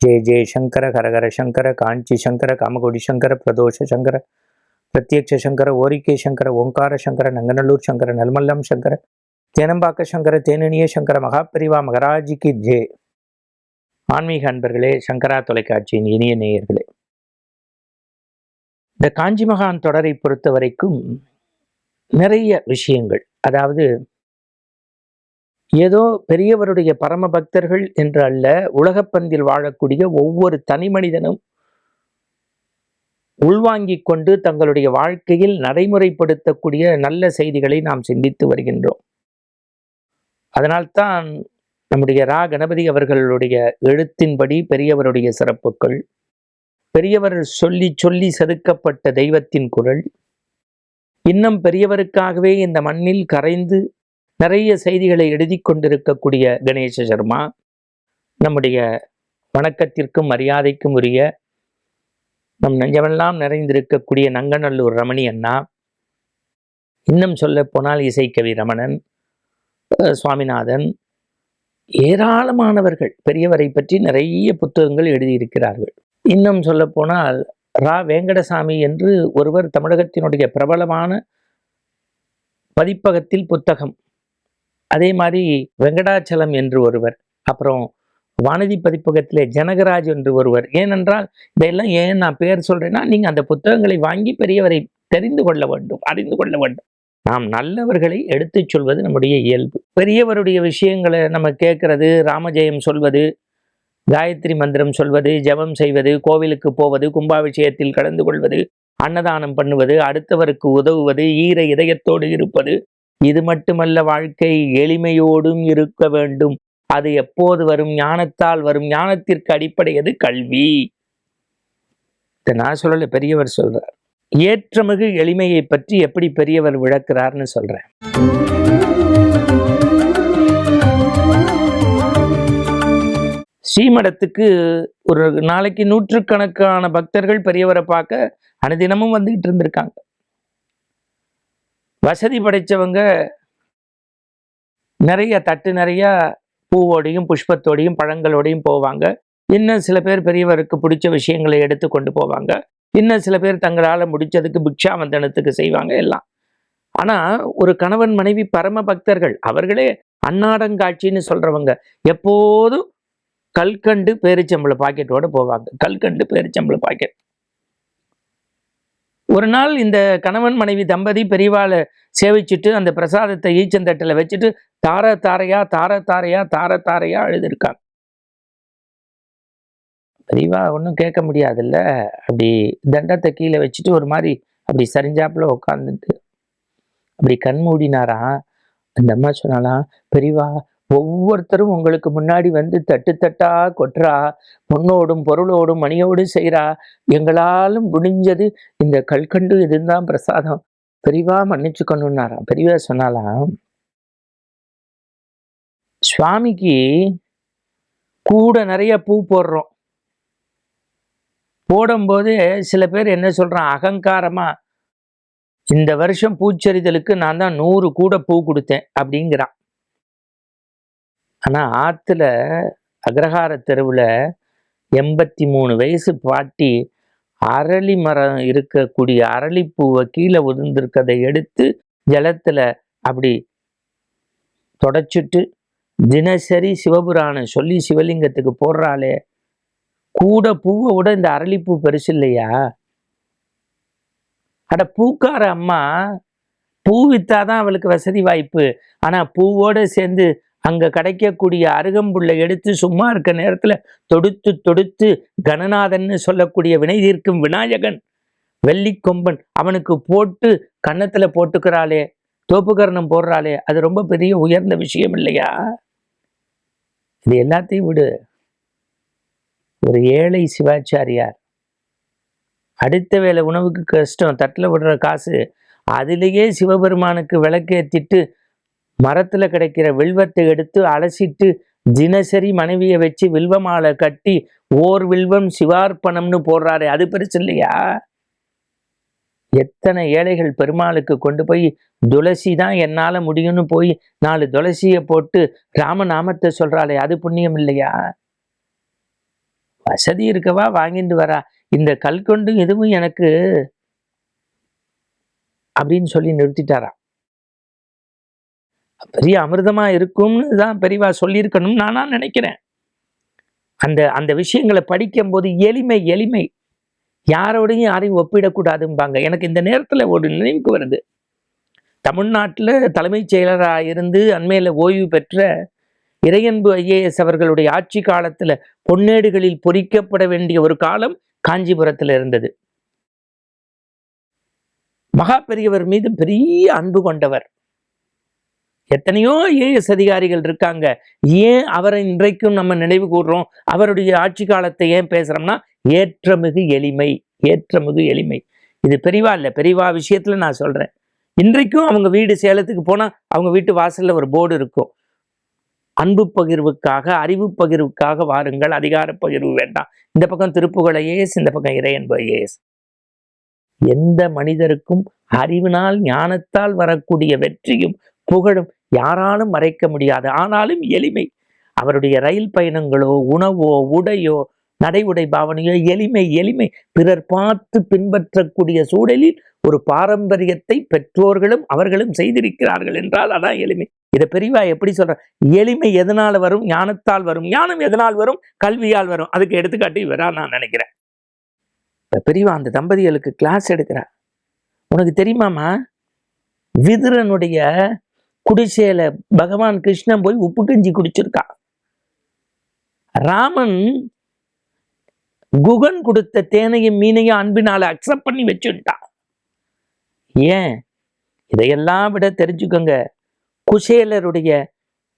ஜெய ஜெய சங்கர ஹரஹர சங்கர காஞ்சி சங்கர காமகோடி சங்கர பிரதோஷ சங்கர பிரத்யக்ஷ சங்கர ஓரிக்கை சங்கர ஓங்கார சங்கர நங்கநல்லூர் சங்கர நல்மல்லம் சங்கர தேனம்பாக்க சங்கர தேனினிய சங்கர மகாபரிவா மகராஜிக்கு ஜே. ஆன்மீக அன்பர்களே சங்கரா தொலைக்காட்சியின் இனிய நேயர்களே. இந்த காஞ்சி மகான் தொடரை பொறுத்த வரைக்கும் நிறைய விஷயங்கள் அதாவது ஏதோ பெரியவருடைய பரம பக்தர்கள் என்று அல்ல உலகப்பந்தில் வாழக்கூடிய ஒவ்வொரு தனி மனிதனும் உள்வாங்கிக் கொண்டு தங்களுடைய வாழ்க்கையில் நடைமுறைப்படுத்தக்கூடிய நல்ல செய்திகளை நாம் சிந்தித்து வருகின்றோம். அதனால்தான் நம்முடைய ரா. கணபதி அவர்களுடைய எழுத்தின்படி பெரியவருடைய சிறப்புகள் பெரியவர் சொல்லி சொல்லி செதுக்கப்பட்ட தெய்வத்தின் குரல் இன்னும் பெரியவருக்காகவே இந்த மண்ணில் கரைந்து நிறைய செய்திகளை எழுதி கொண்டிருக்கக்கூடிய கணேச சர்மா நம்முடைய வணக்கத்திற்கும் மரியாதைக்கும் உரிய நம் நெஞ்சமெல்லாம் நிறைந்திருக்கக்கூடிய நங்கநல்லூர் ரமணி அண்ணா இன்னும் சொல்ல போனால் இசைக்கவி ரமணன் சுவாமிநாதன் ஏராளமானவர்கள் பெரியவரை பற்றி நிறைய புத்தகங்கள் எழுதியிருக்கிறார்கள். இன்னும் சொல்ல போனால் ரா. வேங்கடசாமி என்று ஒருவர் தமிழகத்தினுடைய பிரபலமான பதிப்பகத்தில் புத்தகம் அதே மாதிரி வெங்கடாச்சலம் என்று ஒருவர் அப்புறம் வானதி பதிப்பகத்திலே ஜனகராஜ் என்று ஒருவர். ஏனென்றால் இதையெல்லாம் ஏன் நான் பேர் சொல்றேன்னா நீங்க அந்த புத்தகங்களை வாங்கி பெரியவரை தெரிந்து கொள்ள வேண்டும் அறிந்து கொள்ள வேண்டும். நாம் நல்லவர்களை எடுத்துச் சொல்வது நம்முடைய இயல்பு. பெரியவருடைய விஷயங்களை நம்ம கேட்கறது ராமஜெயம் சொல்வது காயத்ரி மந்திரம் சொல்வது ஜெபம் செய்வது கோவிலுக்கு போவது கும்பாபிஷேகத்தில் கலந்து கொள்வது அன்னதானம் பண்ணுவது அடுத்தவருக்கு உதவுவது ஈர இதயத்தோடு இருப்பது இது மட்டுமல்ல வாழ்க்கை எளிமையோடும் இருக்க வேண்டும். அது எப்போது வரும்? ஞானத்தால் வரும். ஞானத்திற்கு அடிப்படையது கல்வி. இதை நான் சொல்லல பெரியவர் சொல்றார். ஏற்றமிகு எளிமையை பற்றி எப்படி பெரியவர் விளக்குறார்னு சொல்றேன். ஸ்ரீமடத்துக்கு ஒரு நாளைக்கு நூற்றுக்கணக்கான பக்தர்கள் பெரியவரை பார்க்க அனுதினமும் வந்துகிட்டு இருந்திருக்காங்க. வசதி படைச்சவங்க நிறைய தட்டு நிறைய பூவோடையும் புஷ்பத்தோடையும் பழங்களோடையும் போவாங்க. இன்னும் சில பேர் பெரியவருக்கு பிடிச்ச விஷயங்களை எடுத்து கொண்டு போவாங்க. இன்னும் சில பேர் தங்களால் முடிச்சதுக்கு பிக்ஷா வந்தனத்துக்கு செய்வாங்க எல்லாம். ஆனால் ஒரு கணவன் மனைவி பரம பக்தர்கள் அவர்களே அன்னாடங்காட்சின்னு சொல்கிறவங்க எப்போதும் கல்கண்டு பேரிச்சம்பளை பாக்கெட்டோட போவாங்க. கல்கண்டு பேரிச்சம்பளை பாக்கெட். ஒரு நாள் இந்த கணவன் மனைவி தம்பதி பெரியவாளை சேவிச்சுட்டு அந்த பிரசாதத்தை ஈச்சந்தட்டில் வச்சுட்டு தார தாரையா தார தாரையா தார தாரையா அழுதுருக்காங்க. பெரியவா ஒன்றும் கேட்க முடியாதுல்ல? அப்படி தண்டத்தை கீழே வச்சுட்டு ஒரு மாதிரி அப்படி சரிஞ்சாப்புல உட்காந்துட்டு அப்படி கண் மூடினாராம் அந்த அம்மா சொன்னாலாம் பெரியவா ஒவ்வொருத்தரும் உங்களுக்கு முன்னாடி வந்து தட்டு தட்டா கொட்டுறா பொண்ணோடும் பொருளோடும் மணியோடும் செய்கிறா எங்களாலும் முடிஞ்சது இந்த கல்கண்டு இதுதான் பிரசாதம். பெரிவா மன்னிச்சுக்கணுன்னாராம் பெரியவா சொன்னாலாம் சுவாமிக்கு கூட நிறைய பூ போடுறோம். போடும்போது சில பேர் என்ன சொல்கிறான் அகங்காரமாக இந்த வருஷம் பூச்செறிதலுக்கு நான் தான் நூறு கூட பூ கொடுத்தேன் அப்படிங்கிறான். ஆனால் ஆற்றுல அக்ரஹார தெருவில் எண்பத்தி மூணு வயசு பாட்டி அரளி மரம் இருக்கக்கூடிய அரளிப்பூவை கீழே உதிர்ந்திருக்கதை எடுத்து ஜலத்தில் அப்படி தொடச்சிட்டு தினசரி சிவபுராணம் சொல்லி சிவலிங்கத்துக்கு போடுறாளே. கூட பூவை விட இந்த அரளிப்பூ பெருசு இல்லையா? அட பூக்கார அம்மா பூ வித்தாதான் அவளுக்கு வசதி வாய்ப்பு. ஆனால் பூவோடு சேர்ந்து அங்கே கிடைக்கக்கூடிய அருகம்புல்லை எடுத்து சும்மா இருக்க நேரத்தில் தொடுத்து தொடுத்து கணநாதன்னு சொல்லக்கூடிய வினை தீர்க்கும் விநாயகன். வெள்ளிக்கொம்பன் அவனுக்கு போட்டு கன்னத்தில் போட்டுக்கிறாளே தோப்புக்கரணம் போடுறாளே அது ரொம்ப பெரிய உயர்ந்த விஷயம் இல்லையா? இது எல்லாத்தையும் விடு. ஒரு ஏழை சிவாச்சாரியார். அடுத்த வேளை உணவுக்கு கஷ்டம் தட்டில் விடுற காசு அதிலேயே சிவபெருமானுக்கு விளக்கேத்திட்டு மரத்துல கிடைக்கிற வில்வத்தை எடுத்து அலசிட்டு தினசரி மனைவியை வச்சு வில்வ மாலை கட்டி ஓர் வில்வம் சிவார்ப்பணம்னு போடுறாரு. அது பெருசு இல்லையா? எத்தனை ஏழைகள் பெருமாளுக்கு கொண்டு போய் துளசி தான் என்னால் முடியும்னு போய் நாலு துளசியை போட்டு ராமநாமத்தை சொல்கிறாளே அது புண்ணியம் இல்லையா? வசதி இருக்கவா? வாங்கிட்டு வரா. இந்த கல்கொண்டும் எதுவும் எனக்கு அப்படின்னு சொல்லி நிறுத்திட்டாராம். பெரிய அமிர்தமா இருக்கும்னு தான் பெரியவா சொல்லியிருக்கணும் நானா நினைக்கிறேன். அந்த அந்த விஷயங்களை படிக்கும்போது எளிமை எளிமை. யாரோடையும் யாரையும் ஒப்பிடக்கூடாதும்பாங்க. எனக்கு இந்த நேரத்தில் ஒரு நினைவுக்கு வருது. தமிழ்நாட்டில் தலைமைச் செயலராக இருந்து அண்மையில் ஓய்வு பெற்ற இறையன்பு ஐஏஎஸ் அவர்களுடைய ஆட்சி காலத்தில் பொன்னேடுகளில் பொறிக்கப்பட வேண்டிய ஒரு காலம் காஞ்சிபுரத்தில் இருந்தது. மகா பெரியவர் மீது பெரிய அன்பு கொண்டவர். எத்தனையோ ஏஎஸ் அதிகாரிகள் இருக்காங்க. ஏன் அவரை இன்றைக்கும் நம்ம நினைவு கூறுறோம் அவருடைய ஆட்சி காலத்தை ஏன் பேசுறோம்னா ஏற்றமிகு எளிமை ஏற்றமிகு எளிமை. இது பெரிவா இல்லை பெரிவா விஷயத்துல நான் சொல்றேன். இன்றைக்கும் அவங்க வீடு சேலத்துக்கு போனா அவங்க வீட்டு வாசல்ல ஒரு போர்டு இருக்கும். அன்பு பகிர்வுக்காக அறிவு பகிர்வுக்காக வாருங்கள் அதிகார பகிர்வு வேண்டாம். இந்த பக்கம் திருப்புகழ் ஐஏஎஸ் இந்த பக்கம் இறையன்பு ஐஏஎஸ் எந்த மனிதருக்கும் அறிவினால் ஞானத்தால் வரக்கூடிய வெற்றியும் புகழும் யாராலும் மறைக்க முடியாது. ஆனாலும் எளிமை. அவருடைய ரயில் பயணங்களோ உணவோ உடையோ நடை உடை பாவனையோ எளிமை எளிமை. பிறர் பார்த்து பின்பற்றக்கூடிய சூழலில் ஒரு பாரம்பரியத்தை பெற்றோர்களும் அவர்களும் செய்திருக்கிறார்கள் என்றால் அதான் எளிமை. இதை பெரியவா எப்படி சொல்ற எளிமை எதனால் வரும்? ஞானத்தால் வரும். ஞானம் எதனால் வரும்? கல்வியால் வரும். அதுக்கு எடுத்துக்காட்டி இவரா நான் நினைக்கிறேன். பெரியவா அந்த தம்பதிகளுக்கு கிளாஸ் எடுக்கிறா உனக்கு தெரியுமாமா விதுரனுடைய குடிசையில பகவான் கிருஷ்ணன் போய் உப்பு கஞ்சி குடிச்சிருக்கான் ராமன் குகன் கொடுத்த தேனையும் மீனையும் அன்பினால் அக்செப்ட் பண்ணி வச்சுட்டான் ஏன்? இதையெல்லாம் விட தெரிஞ்சுக்கோங்க. குசேலருடைய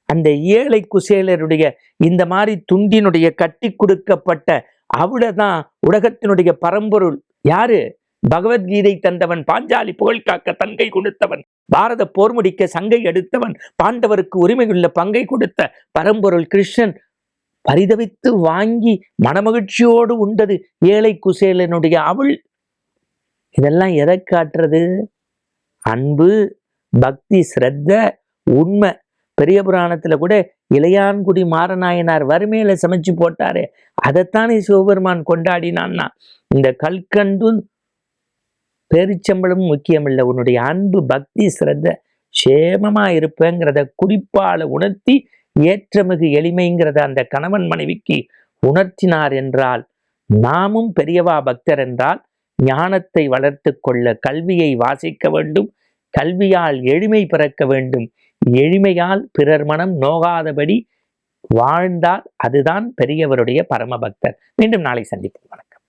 அந்த ஏழை குசேலருடைய இந்த மாதிரி துண்டினுடைய கட்டி கொடுக்கப்பட்ட அவளை தான் உலகத்தினுடைய பரம்பொருள். யாரு? பகவத்கீதை தந்தவன் பாஞ்சாலி புகழ் காக்க தங்கை கொடுத்தவன் பாரத போர் முடிக்க சங்கை எடுத்தவன் பாண்டவருக்கு உரிமையுள்ள பங்கை கொடுத்த பரம்பொருள் கிருஷ்ணன் பரிதவித்து வாங்கி மனமகிழ்ச்சியோடு உண்டது ஏழை குசேலனுடைய அவள். இதெல்லாம் எதை காட்டுறது? அன்பு பக்தி ஸ்ரத்த உண்மை. பெரிய புராணத்துல கூட இளையான்குடி மாரநாயனார் வறுமையில சமைச்சு போட்டாரே. அதைத்தானே சிவபெருமான் கொண்டாடினான்னா இந்த கல்கண்டும் பேரிச்சம்பளமும் முக்கியமில்லை. உன்னுடைய அன்பு பக்தி சிறந்த சேமமா இருப்பேங்கிறத குறிப்பால உணர்த்தி ஏற்றமிகு எளிமைங்கிறத அந்த கணவன் மனைவிக்கு உணர்த்தினார் என்றால் நாமும் பெரியவா பக்தர் என்றால் ஞானத்தை வளர்த்து கொள்ள கல்வியை வாசிக்க வேண்டும் கல்வியால் எளிமை பிறக்க வேண்டும். எளிமையால் பிறர் மனம் நோகாதபடி வாழ்ந்தால் அதுதான் பெரியவருடைய பரமபக்தர். மீண்டும் நாளை சந்திப்போம். வணக்கம்.